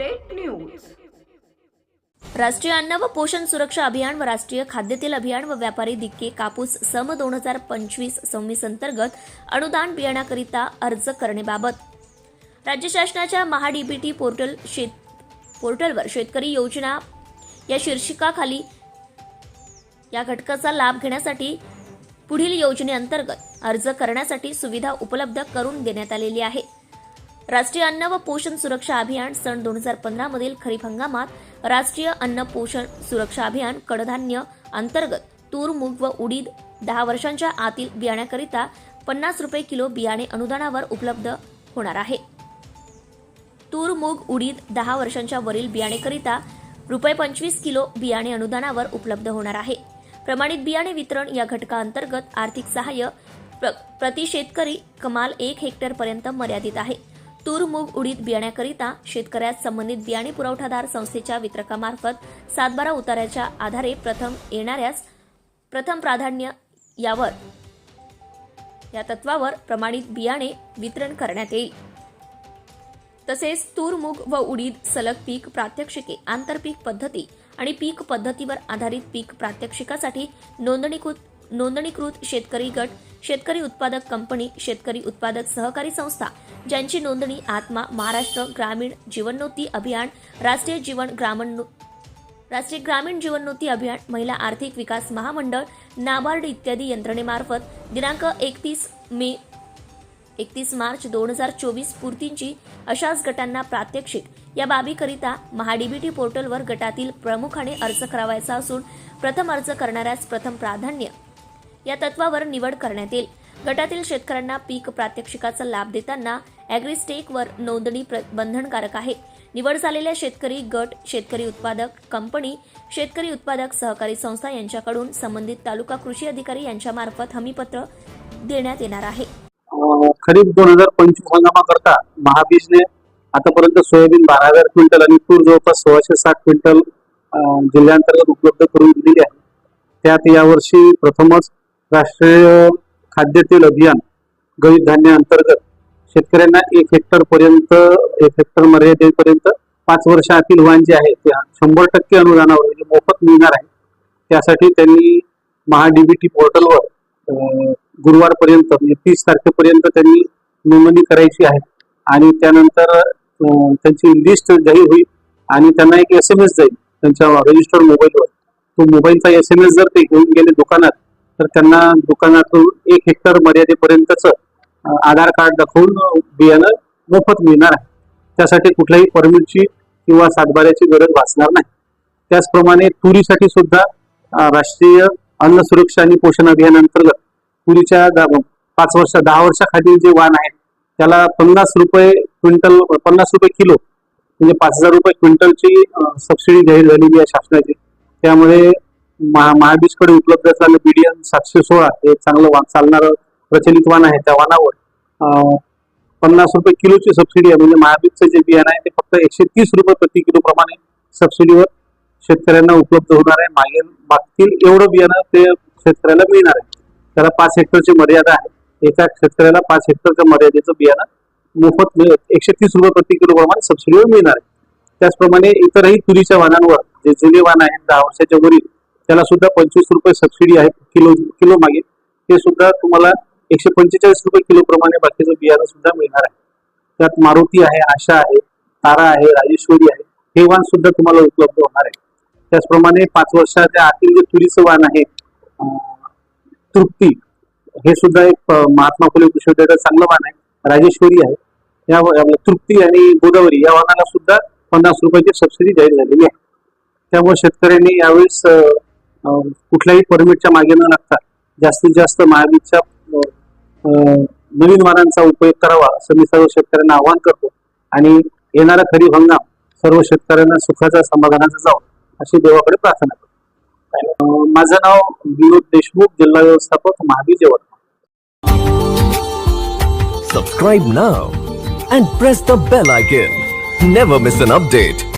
Update news राष्ट्रीय अन्न व पोषण सुरक्षा अभियान व राष्ट्रीय खाद्यतेल अभियान व व्यापारी दिक्के कापूस सम दोन हजार पंचवीस सव्वीस अंतर्गत अनुदान बियाण्याकरिता अर्ज करण्याबाबत. राज्य शासनाच्या महाडीबीटी पोर्टल शेत पोर्टलवर शेतकरी योजना या शीर्षकाखाली या घटकाचा लाभ घेण्यासाठी पुढील योजनेअंतर्गत अर्ज करण्यासाठी सुविधा उपलब्ध करून देण्यात आलेली आहे. राष्ट्रीय अन्न व पोषण सुरक्षा अभियान सन दोन हजार पंधरा मधील खरीप हंगामात राष्ट्रीय अन्न पोषण सुरक्षा अभियान कडधान्य अंतर्गत तूर मूग व उडीद दहा वर्षांच्या आतील बियाण्याकरिता पन्नास रुपये किलो बियाणे अनुदानावर उपलब्ध होणार आहे. तूर मूग उडीद दहा वर्षांच्या वरील बियाणेकरिता रुपये पंचवीस किलो बियाणे अनुदानावर उपलब्ध होणार आहे. प्रमाणित बियाणे वितरण या घटकाअंतर्गत आर्थिक सहाय्य प्र- प्रति शेतकरी कमाल एक हेक्टर पर्यंत मर्यादित आहे. तूर मूग उडीद बियाण्याकरिता शेतकऱ्यास संबंधित बियाणे पुरवठादार संस्थेच्या वितरकामार्फत सातबारा उताऱ्याच्या आधारे प्रथम येणाऱ्यास प्रथम प्राधान्य यावर या तत्वावर प्रमाणित बियाणे वितरण करण्यात येईल. तसेच तूर मूग व उडीद सलग पीक प्रात्यक्षिके आंतरपीक पद्धती आणि पीक पद्धतीवर आधारित पीक प्रात्यक्षिकासाठी नोंदणीकृत नोंदणीकृत शेतकरी गट शेतकरी उत्पादक कंपनी शेतकरी उत्पादक सहकारी संस्था ज्यांची नोंदणी आत्मा महाराष्ट्र ग्रामीण जीवनोन्नती अभियान राष्ट्रीय जीवन ग्रामीण राष्ट्रीय ग्रामीण जीवनोन्नती अभियान महिला आर्थिक विकास महामंडळ नाबार्ड इत्यादी यंत्रणेमार्फत दिनांक एकतीस मे एकतीस मार्च दोन हजार चोवीस पूर्तींची अशाच गटांना प्रात्यक्षिक. या बाबीकरिता महाडीबीटी पोर्टलवर गटातील प्रमुखाने अर्ज करावायचा असून प्रथम अर्ज करणाऱ्यास प्रथम प्राधान्य या तत्वावर निवड करण्यात येईल. गटातील शेतकऱ्यांना पीक प्रात्यक्षिकाचा लाभ देताना ॲग्रिस्टेकवर नोंदणी बंधनकारक आहे. निवड झालेल्या शेतकरी गट शेतकरी उत्पादक कंपनी शेतकरी उत्पादक सहकारी संस्था यांच्याकडून संबंधित तालुका कृषी अधिकारी यांच्यामार्फत हमीपत्र देण्यात येणार आहे. खरीप दोन हजार पंचवीस हंगामाकरता महाबीजने आतापर्यंत सोयाबीन बारा हजार क्विंटल आणि तूर जवळपास सोळाशे साठ क्विंटल जिल्ह्यांतर्गत उपलब्ध करून दिलेली आहे. त्यात यावर्षी प्रथमच राष्ट्रीय खाद्यतेल अभियान गरीब धान्य अंतर्गत शेतकऱ्यांना एक हेक्टर पर्यंत एक हेक्टर मर्यादेपर्यंत पाच वर्षातील वाण जे आहे ते शंभर टक्के अनुदानावर म्हणजे मोफत मिळणार आहे. त्यासाठी त्यांनी महाडीबीटी पोर्टलवर गुरुवारपर्यंत म्हणजे तीस तारखेपर्यंत त्यांनी नोंदणी करायची आहे. आणि त्यानंतर त्यांची लिस्ट जाहीर होईल आणि त्यांना एक एस एम एस जाईल त्यांच्या रजिस्टर्ड मोबाईलवर तो मोबाईलचा एस एम एस जर ते घेऊन गेले दुकानात तर त्यांना दुकानातून एक हेक्टर मर्यादेपर्यंतच आधार कार्ड दाखवून बियाणं मोफत मिळणार आहे. त्यासाठी कुठल्याही परमिटची किंवा सातबाऱ्याची गरज भासणार नाही. त्याचप्रमाणे तुरीसाठी सुद्धा राष्ट्रीय अन्न सुरक्षा आणि पोषण अभियानांतर्गत तुरीच्या पाच वर्ष दहा वर्षाखाली जे वाण आहेत त्याला पन्नास रुपये क्विंटल पन्नास रुपये किलो म्हणजे पाच हजार रुपये क्विंटलची सबसिडी जाहीर झालेली आहे शासनाची. त्यामुळे महा महाबीजकडे उपलब्ध असलेलं बीडीएन सातशे सोळा हे चांगलं वाहन चालणारं प्रचलित वाण आहे त्या वाहनावर पन्नास रुपये किलोची सबसिडी आहे. म्हणजे महाबीजचं जे बियाणं आहे ते फक्त एकशे तीस रुपये प्रति किलो प्रमाणे सबसिडीवर शेतकऱ्यांना उपलब्ध होणार आहे. मागील मागतील एवढं बियाणं ते शेतकऱ्याला मिळणार आहे. त्याला पाच हेक्टरची मर्यादा आहे. एका शेतकऱ्याला पाच हेक्टरच्या मर्यादेचं बियाणं मोफत मिळत एकशे तीस रुपये प्रति किलो प्रमाणे सबसिडीवर मिळणार आहे. त्याचप्रमाणे इतरही तुरीच्या वाहनांवर जे जुने वाहन आहेत दहा वर्षाच्या वरील त्याला सुद्धा पंचवीस रुपये सबसिडी आहे किलो किलो मागे. ते सुद्धा तुम्हाला एकशे पंचेचाळीस रुपये किलो प्रमाणे बाकीचं बियाणं सुद्धा मिळणार आहे. त्यात मारुती आहे आशा आहे तारा आहे राजेश्वरी आहे हे वाण सुद्धा तुम्हाला उपलब्ध होणार आहे. त्याचप्रमाणे पाच वर्षाच्या आतील जे तुरीचं वाण आहे तृप्ती हे सुद्धा एक महात्मा फुले कृषी चांगलं वाण आहे. राजेश्वरी आहे. या तृप्ती आणि गोदावरी या वाहनाला सुद्धा पन्नास रुपयाची सबसिडी जाहीर झालेली आहे. त्यामुळे शेतकऱ्यांनी यावेळेस कुठल्याही परमिटच्या मागे न लागता जास्तीत जास्त महावीरच्या नवीन वाहनांचा उपयोग करावा असं मी सर्व शेतकऱ्यांना आवाहन करतो. आणि येणारा खरीप हंगाम सर्व शेतकऱ्यांना सुखाचा समाधानाचा जावं अशी देवाकडे प्रार्थना करतो. माझं नाव विनोद देशमुख जिल्हा व्यवस्थापक Mahavir Yavatmal subscribe now and press the bell icon never miss an update